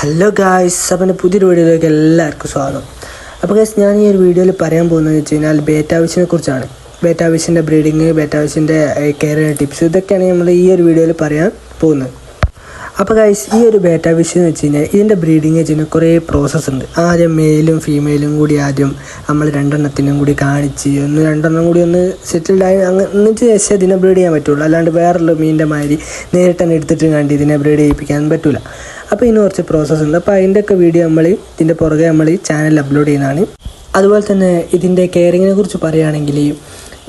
Hello guys അപ്പം പുതിയൊരു വീഡിയോയിലേക്ക് എല്ലാവർക്കും സ്വാഗതം. അപ്പോൾ ഗൈസ് ഞാൻ ഈ ഒരു വീഡിയോയിൽ പറയാൻ പോകുന്നതെന്ന് വെച്ച് കഴിഞ്ഞാൽ ബേറ്റാവിഷിനെ കുറിച്ചാണ്. ബേറ്റാവിഷിന്റെ ബ്രീഡിങ് ബേറ്റാവിഷിന്റെ കെയർ ടിപ്സ് ഇതൊക്കെയാണ് നമ്മൾ ഈ ഒരു വീഡിയോയിൽ പറയാൻ പോകുന്നത്. അപ്പോൾ ഗൈസ് ഈ ഒരു ബേറ്റ ബേറ്റാവിഷ് എന്ന് വെച്ച് കഴിഞ്ഞാൽ ഇതിന്റെ ബ്രീഡിങ് കഴിഞ്ഞാൽ കുറേ പ്രോസസ്സ് ഉണ്ട്. ആദ്യം മെയിലും ഫീമെയിലും കൂടി ആദ്യം നമ്മൾ രണ്ടെണ്ണത്തിനും കൂടി കാണിച്ച് ഒന്ന് രണ്ടെണ്ണം കൂടി ഒന്ന് സെറ്റിൽഡ് ആയി അങ്ങ് എന്നിട്ട് ശേഷം ഇതിനെ ബ്രീഡ് ചെയ്യാൻ പറ്റുള്ളൂ. അല്ലാണ്ട് വേറുള്ള മീനിന്റെ മാതിരി നേരിട്ട് തന്നെ എടുത്തിട്ട് കണ്ടി ഇതിനെ ബ്രീഡ് ചെയ്യിപ്പിക്കാൻ പറ്റില്ല അപ്പോൾ ഇതിന് കുറച്ച് പ്രോസസ്സ് ഉണ്ട്. അപ്പോൾ അതിന്റെയൊക്കെ വീഡിയോ നമ്മൾ ഇതിന്റെ പുറകെ നമ്മൾ ചാനൽ അപ്ലോഡ് ചെയ്യുന്നതാണ്. അതുപോലെ തന്നെ ഇതിന്റെ കെയറിങ്ങിനെ കുറിച്ച് പറയുകയാണെങ്കിൽ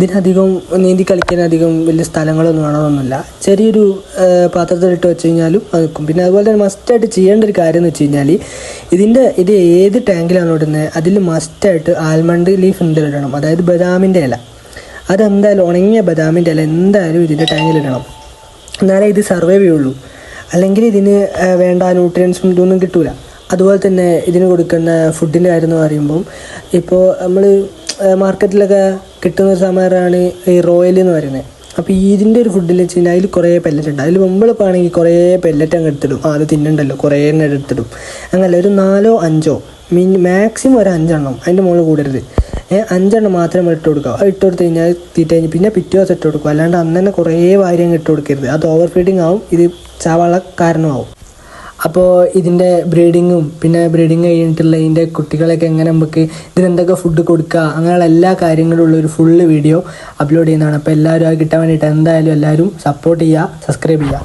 ഇതിനധികം നീന്തി കളിക്കാൻ അധികം വലിയ സ്ഥലങ്ങളൊന്നും വേണമെന്നൊന്നുമില്ല ചെറിയൊരു പാത്രത്തിലിട്ട് വെച്ച് കഴിഞ്ഞാലും അത് നിൽക്കും. പിന്നെ അതുപോലെ തന്നെ മസ്റ്റായിട്ട് ചെയ്യേണ്ട ഒരു കാര്യം എന്ന് വെച്ച് കഴിഞ്ഞാൽ ഇതിന്റെ ഇത് ഏത് ടാങ്കിലാണ് ഇടുന്നത് അതിൽ മസ്റ്റായിട്ട് ആൽമണ്ട് ലീഫ് എന്തെങ്കിലും ഇടണം. അതായത് ബദാമിന്റെ ഇല. അതെന്തായാലും ഉണങ്ങിയ ബദാമിന്റെ ഇല എന്തായാലും ഇതിന്റെ ടാങ്കിലിടണം എന്നാലേ ഇത് സർവൈവ് ചെയ്യുള്ളൂ. അല്ലെങ്കിൽ ഇതിന് വേണ്ട ന്യൂട്രിയൻസും ഇതൊന്നും കിട്ടില്ല അതുപോലെ തന്നെ ഇതിന് കൊടുക്കുന്ന ഫുഡിന്റെ കാര്യം എന്ന് പറയുമ്പം ഇപ്പോൾ നമ്മൾ മാർക്കറ്റിലൊക്കെ കിട്ടുന്ന ഒരു സാധനമാണ് ഈ റോയൽ എന്ന് പറയുന്നത്. അപ്പോൾ ഇതിന്റെ ഒരു ഫുഡിൽ വെച്ച് കഴിഞ്ഞാൽ അതിൽ കുറേ പെല്ലറ്റ് ഉണ്ട്. അതിൽ മുമ്പിളൊക്കെ ആണെങ്കിൽ കുറേ പെല്ലറ്റ് അങ്ങ് എടുത്തിടും. അത് തിന്നണ്ടല്ലോ കുറേ എണ്ണം എടുത്തിടും. അങ്ങനെ ഒരു നാലോ അഞ്ചോ മീൻ മാക്സിമം ഒരു അഞ്ചെണ്ണം അതിന്റെ മുകളിൽ കൂടരുത്. അഞ്ചെണ്ണം മാത്രം ഇട്ട് കൊടുക്കുക. അത് ഇട്ട് കൊടുത്ത് കഴിഞ്ഞാൽ തീറ്റ കഴിഞ്ഞ് പിന്നെ പിറ്റേ ദിവസം ഇട്ട് കൊടുക്കുക അല്ലാണ്ട് അന്ന് തന്നെ കുറേ വാരി അങ്ങ് ഇട്ട് കൊടുക്കരുത്. അത് ഓവർ ഫീഡിങ് ആവും. ഇത് ചാവാള കാരണമാവും. അപ്പോൾ ഇതിന്റെ ബ്രീഡിങ്ങും പിന്നെ ബ്രീഡിങ് കഴിഞ്ഞിട്ടുള്ള ഇതിന്റെ കുട്ടികളെയൊക്കെ എങ്ങനെ നമുക്ക് ഇതിനെന്തൊക്കെ ഫുഡ് കൊടുക്കുക അങ്ങനെയുള്ള എല്ലാ കാര്യങ്ങളും ഉള്ള ഒരു ഫുള്ള് വീഡിയോ അപ്ലോഡ് ചെയ്യുന്നതാണ്. അപ്പോൾ എല്ലാവരും ആ കിട്ടാൻ വേണ്ടിയിട്ട് എന്തായാലും എല്ലാവരും സപ്പോർട്ട് ചെയ്യുക സബ്സ്ക്രൈബ് ചെയ്യുക.